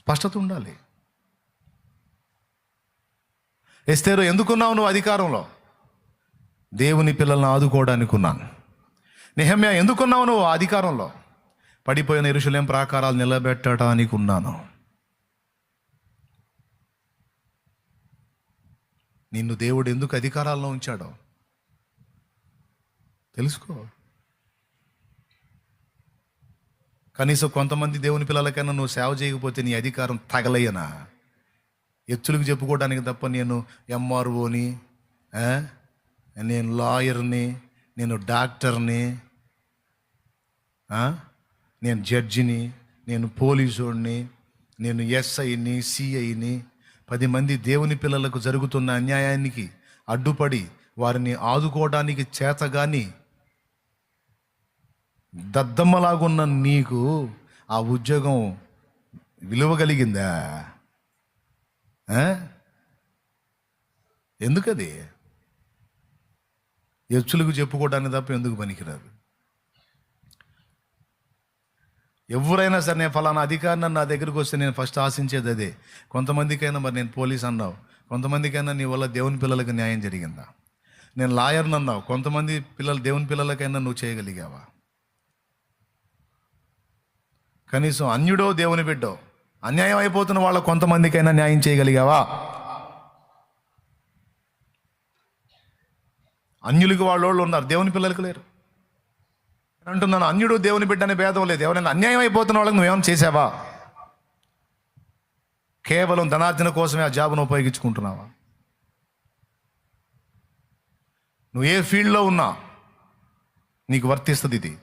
స్పష్టత ఉండాలి. ఎస్తేరు ఎందుకున్నావు నువ్వు అధికారంలో? దేవుని పిల్లల్ని ఆదుకోవడానికి ఉన్నాను. నిహమ్య ఎందుకున్నావు నువ్వు అధికారంలో? పడిపోయిన ఇరుషులేం ప్రాకారాలు నిలబెట్టడానికి ఉన్నాను. నిన్ను దేవుడు ఎందుకు అధికారాల్లో ఉంచాడో తెలుసుకో. కనీసం కొంతమంది దేవుని పిల్లలకైనా నువ్వు సేవ చేయకపోతే నీ అధికారం తగలయ్యనా? ఎత్తులకు చెప్పుకోవడానికి తప్ప నేను ఎంఆర్ఓని నేను లాయర్ని నేను డాక్టర్ని నేను జడ్జిని నేను పోలీసుడిని నేను ఎస్ఐని సిఐని. పది మంది దేవుని పిల్లలకు జరుగుతున్న అన్యాయానికి అడ్డుపడి వారిని ఆదుకోవడానికి చేతగాని దద్దమ్మలాగున్న నీకు ఆ ఉద్యోగం విలువ కలిగిందా ఎందుకది? ఎచ్చులకు చెప్పుకోవడానికి తప్ప ఎందుకు పనికిరాదు? ఎవరైనా సరే నేను ఫలానా అధికారిని నా దగ్గరికి వస్తే నేను ఫస్ట్ ఆశించేది అదే. కొంతమందికైనా మరి నేను పోలీస్ అన్నావు. కొంతమందికైనా నీ వల్ల దేవుని పిల్లలకు న్యాయం జరిగిందా? నేను లాయర్ని అన్నావు. కొంతమంది పిల్లలు దేవుని పిల్లలకైనా నువ్వు చేయగలిగావా? కనీసం అన్యుడో దేవుని బిడ్డో అన్యాయం అయిపోతున్న వాళ్ళ కొంతమందికైనా న్యాయం చేయగలిగావా? అన్యులకి వాళ్ళోళ్ళు ఉన్నారు దేవుని పిల్లలకు లేరు. అంటున్నాను అన్యుడు దేవుని బిడ్డ అనే భేదం లేదు. ఎవరైనా అన్యాయం అయిపోతున్న వాళ్ళకి నువ్వేమైనా చేసావా కేవలం ధనార్జన కోసమే ఆ జాబును ఉపయోగించుకుంటున్నావా? నువ్వు ఏ ఫీల్డ్లో ఉన్నా నీకు వర్తిస్తుంది ఇది.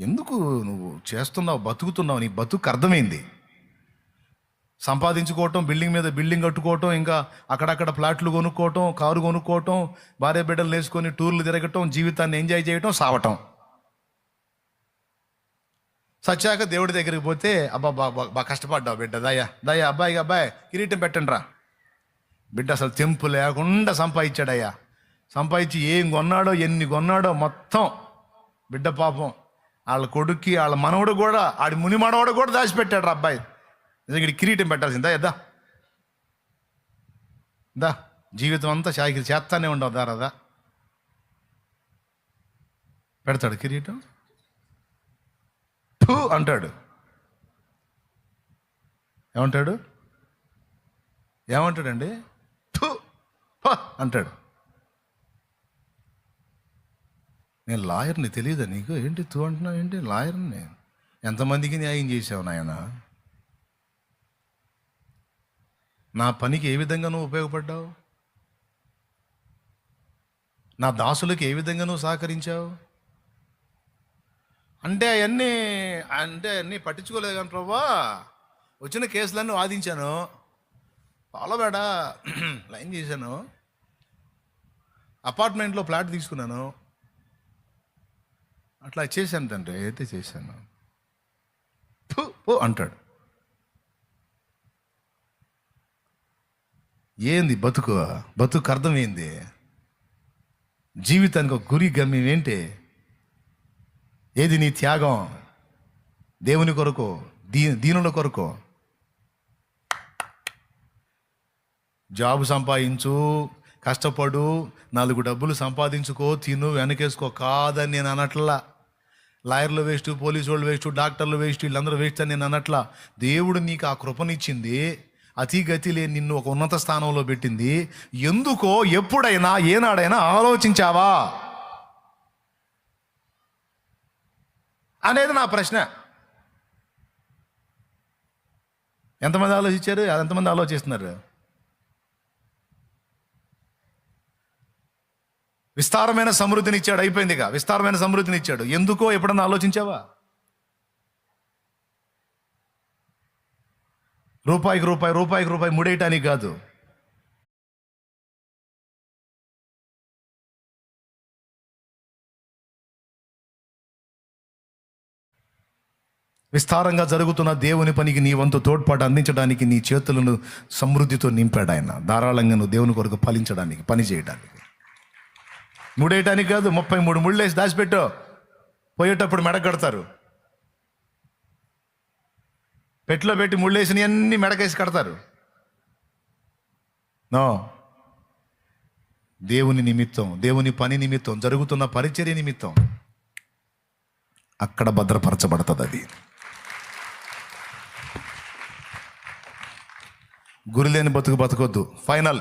ఎందుకు నువ్వు చేస్తున్నావు బతుకుతున్నావు? నీ బతుకు అర్థమైంది. సంపాదించుకోవటం బిల్డింగ్ మీద బిల్డింగ్ కట్టుకోవటం ఇంకా అక్కడక్కడ ప్లాట్లు కొనుక్కోవటం కారు కొనుక్కోవటం భార్య బిడ్డలు వేసుకొని టూర్లు తిరగటం జీవితాన్ని ఎంజాయ్ చేయటం సావటం. సచ్చాక దేవుడి దగ్గరికి పోతే అబ్బా బా బా- కష్టపడ్డావు బిడ్డ దయ్యా దయ్యా అబ్బాయి అబ్బాయి కిరీటం పెట్టండి రా బిడ్డ అసలు తెంపు లేకుండా సంపాదించాడయ్యా. సంపాదించి ఏం కొన్నాడో ఎన్ని కొన్నాడో మొత్తం. బిడ్డ పాపం. వాళ్ళ కొడుక్కి వాళ్ళ మనవడు కూడా ఆడి ముని మనవడు కూడా దాచిపెట్టాడు రా అబ్బాయి. నిజంగా కిరీటం పెట్టాల్సిందా. ఎద్దా దా. జీవితం అంతా షాకి చేస్తానే ఉండవు. దారదా పెడతాడు కిరీటం. టూ అంటాడు. ఏమంటాడు? ఏమంటాడండి? టూ అంటాడు. నేను లాయర్ని తెలియదా నీకు? ఏంటి తూ అంటున్నావు? ఏంటి లాయర్ని? ఎంతమందికి న్యాయం చేసావు నాయన? నా పనికి ఏ విధంగా నువ్వు ఉపయోగపడ్డావు? నా దాసులకు ఏ విధంగా నువ్వు సహకరించావు? అంటే అవన్నీ అంటే అన్నీ పట్టించుకోలేదు కానీ ప్రభా వచ్చిన కేసులన్నీ వాదించాను. పాలబేడ లైన్ చేశాను. అపార్ట్మెంట్లో ఫ్లాట్ తీసుకున్నాను. అట్లా చేశాను తండ్రి అయితే చేశాను. ఫు, అంటాడు. ఏంది బతుకు బతుకు అర్థం ఏంది? జీవితానికి ఒక గురి గమ్యం ఏంటి? ఏది నీ త్యాగం? దేవుని కొరకు దీ దీనుల కొరకు. జాబు సంపాదించు కష్టపడు నాలుగు డబ్బులు సంపాదించుకో తిను వెనకేసుకో కాదని నేను అనట్లా. లాయర్లు వేస్ట్ పోలీసు వాళ్ళు వేస్ట్ డాక్టర్లు వేస్ట్ వీళ్ళందరూ వేస్ట్ అని నేను అనట్లా. దేవుడు నీకు ఆ కృపనిచ్చింది అతిగతి లేని నిన్ను ఒక ఉన్నత స్థానంలో పెట్టింది. ఎందుకో ఎప్పుడైనా ఏనాడైనా ఆలోచించావా? అనేది నా ప్రశ్న. ఎంతమంది ఆలోచించారు? ఎంతమంది ఆలోచిస్తున్నారు? విస్తారమైన సమృద్ధిని ఇచ్చాడు అయిపోయిందిగా. విస్తారమైన సమృద్ధిని ఇచ్చాడు ఎందుకో ఎప్పుడన్నా ఆలోచించావా? రూపాయికి రూపాయి రూపాయికి రూపాయి ముడేయటానికి కాదు. విస్తారంగా జరుగుతున్న దేవుని పనికి నీ వంతు తోడ్పాటు అందించడానికి నీ చేతులను సమృద్ధితో నింపాడు ఆయన ధారాళంగా నువ్వు దేవుని కొరకు ఫలించడానికి పని చేయడానికి ముడేయటానికి కాదు ముప్పై మూడు ముళ్ళేసి దాచిపెట్టు. పోయేటప్పుడు మెడ కడతారు. పెట్టిలో పెట్టి ముళ్ళేసిన అన్ని మెడకేసి కడతారు. నో. దేవుని నిమిత్తం దేవుని పని నిమిత్తం జరుగుతున్న పరిచర్య నిమిత్తం అక్కడ భద్రపరచబడుతుంది అది. గురిలేని బతుకు బతకొద్దు. ఫైనల్.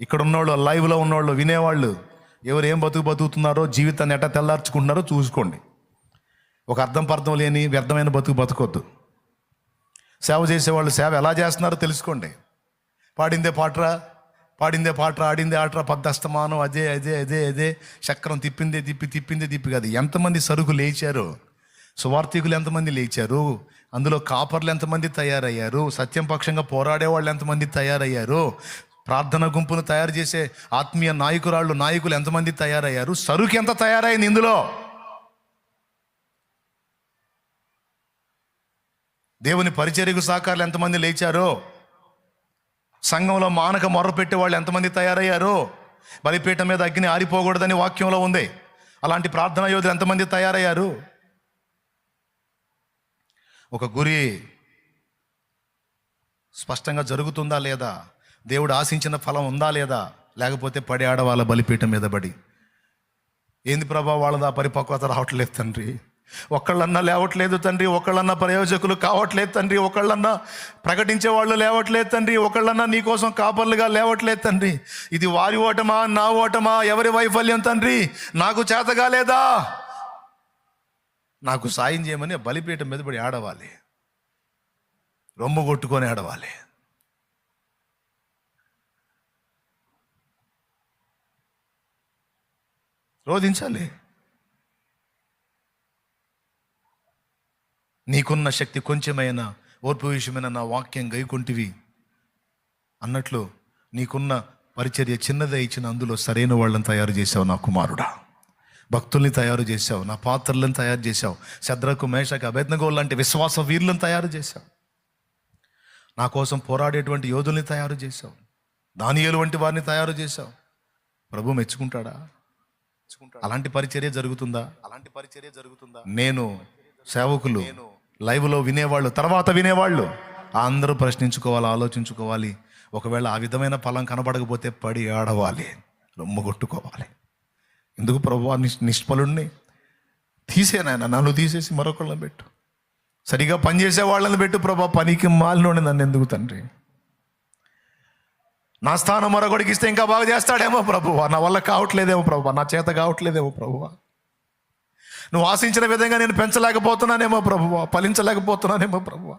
ఇక్కడ ఉన్నోళ్ళు లైవ్లో ఉన్నోళ్ళు వినేవాళ్ళు ఎవరు ఏం బతుకు బతుకుతున్నారో జీవితాన్ని ఎట్ట తెల్లార్చుకుంటున్నారో చూసుకోండి. ఒక అర్థం పర్థం లేని వ్యర్థమైన బతుకు బతకొద్దు. సేవ చేసేవాళ్ళు సేవ ఎలా చేస్తున్నారో తెలుసుకోండి. పాడిందే పాటరా? పాడిందే పాటరా? ఆడిందే ఆటరా? పద్దస్తమానం అదే అదే అదే అదే. చక్రం తిప్పిందే తిప్పి తిప్పిందే తిప్పి కాదు. ఎంతమంది సరుకు లేచారు? సువార్థికులు ఎంతమంది లేచారు? అందులో కాపర్లు ఎంతమంది తయారయ్యారు? సత్యం పక్షంగా పోరాడే వాళ్ళు ఎంతమంది తయారయ్యారు? ప్రార్థన గుంపును తయారు చేసే ఆత్మీయ నాయకురాళ్ళు నాయకులు ఎంతమంది తయారయ్యారు? సరుకు ఎంత తయారైంది ఇందులో? దేవుని పరిచర్యకు సహకారులు ఎంతమంది లేచారో? సంఘంలో మానక మొర్రపెట్టే వాళ్ళు ఎంతమంది తయారయ్యారో? బలిపీఠం మీద అగ్ని ఆరిపోకూడదని వాక్యంలో ఉంది. అలాంటి ప్రార్థనా యోధులు ఎంతమంది తయారయ్యారు? ఒక గురి స్పష్టంగా జరుగుతుందా లేదా? దేవుడు ఆశించిన ఫలం ఉందా లేదా? లేకపోతే పడి ఆడవాళ్ళ బలిపీఠం మీద పడి. ఏంది ప్రభా వాళ్ళదా పరిపక్వత రావట్లేదు తండ్రి. ఒకళ్ళన్నా లేవట్లేదు తండ్రి ఒకళ్ళన్నా ప్రయోజకులు కావట్లేదు తండ్రి ఒకళ్ళన్నా ప్రకటించే వాళ్ళు లేవట్లేదు తండ్రి ఒకళ్ళన్నా నీకోసం కాపర్లుగా లేవట్లేదు తండ్రి. ఇది వారి ఓటమా నా ఓటమా ఎవరి వైఫల్యం తండ్రి? నాకు చేతగా లేదా? నాకు సాయం చేయమని బలిపీఠం మీద పడి ఆడవాలి. రొమ్ము కొట్టుకొని ఆడవాలి. రోధించాలి. నీకున్న శక్తి కొంచెమైనా ఓర్పు విషయమైన నా వాక్యం గైకుంటివి అన్నట్లు నీకున్న పరిచర్య చిన్నదే ఇచ్చిన అందులో సరైన వాళ్ళని తయారు చేసావు నా కుమారుడా. భక్తుల్ని తయారు చేశావు నా పాత్రలను తయారు చేశావు శద్రకు మేషకు అభేజ్ఞగో లాంటి విశ్వాస వీరులను తయారు చేశావు. నా కోసం పోరాడేటువంటి యోధుల్ని తయారు చేశావు దానియలు వంటి వారిని తయారు చేశావు. ప్రభు మెచ్చుకుంటాడా? అలాంటి పరిచర్య జరుగుతుందా? అలాంటి పరిచర్య జరుగుతుందా? నేను సేవకులు లైవ్లో వినేవాళ్ళు తర్వాత వినేవాళ్ళు. అందరూ ప్రశ్నించుకోవాలి ఆలోచించుకోవాలి. ఒకవేళ ఆ విధమైన ఫలం కనబడకపోతే పడి ఆడవాలి రొమ్ము కొట్టుకోవాలి. ఎందుకు ప్రభు నిష్ఫలుణ్ణి? తీసేనాయన నన్ను తీసేసి మరొకళ్ళని పెట్టు. సరిగా పనిచేసే వాళ్ళని పెట్టు ప్రభా పనికి మాలినోడి నన్ను ఎందుకు తండ్రి? నా స్థానం మరొకడికి ఇస్తే ఇంకా బాగా చేస్తాడేమో ప్రభువా నా వల్ల కావట్లేదేమో ప్రభువ నా చేత కావట్లేదేమో ప్రభువ నువ్వు ఆశించిన విధంగా నేను పెంచలేకపోతున్నానేమో ప్రభువ ఫలించలేకపోతున్నానేమో ప్రభువ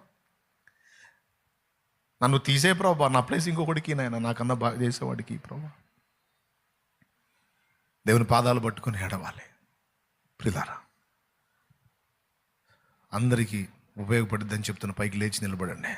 నన్ను తీసే ప్రభా. నా ప్లేస్ ఇంకొకటికి నాయన. నాకన్నా బాగా చేసేవాడికి ప్రభా. దేవుని పాదాలు పట్టుకుని ఏడవాలి. ప్రిలారా అందరికీ ఉపయోగపడుద్దని చెప్తున్న పైకి లేచి నిలబడండి.